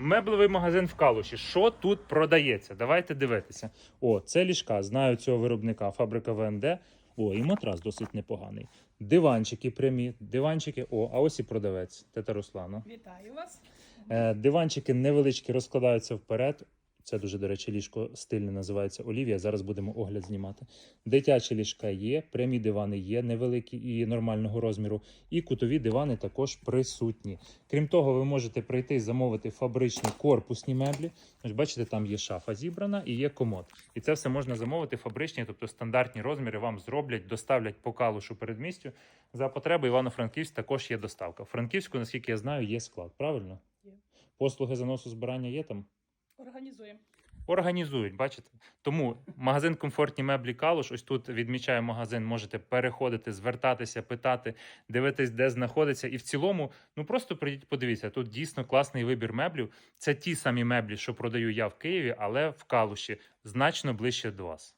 Меблевий магазин в Калуші. Що тут продається? Давайте дивитися. О, це ліжка. Знаю цього виробника, фабрика ВНД. О, і матрас досить непоганий. Диванчики прямі, диванчики. О, а ось і продавець. Тета Руслана. Вітаю вас. Е, диванчики невеличкі розкладаються вперед. Це дуже, до речі, ліжко стильне називається Олівія. Зараз будемо огляд знімати. Дитячі ліжка є, прямі дивани є, невеликі і нормального розміру. І кутові дивани також присутні. Крім того, ви можете прийти і замовити фабричні корпусні меблі. Ось бачите, там є шафа зібрана і є комод. І це все можна замовити фабричні, тобто стандартні розміри вам зроблять, доставлять по калушу передмістю. За потреби Івано-Франківськ також є доставка. В Франківську, наскільки я знаю, є склад. Правильно? Є. Послуги заносу збирання є там? Організуємо. Організують, бачите? Тому магазин комфортні меблі Калуш. Ось тут відмічаю магазин. Можете переходити, звертатися, питати, дивитись, де знаходиться. І в цілому, ну просто прийдіть, подивіться. Тут дійсно класний вибір меблів. Це ті самі меблі, що продаю я в Києві, але в Калуші значно ближче до вас.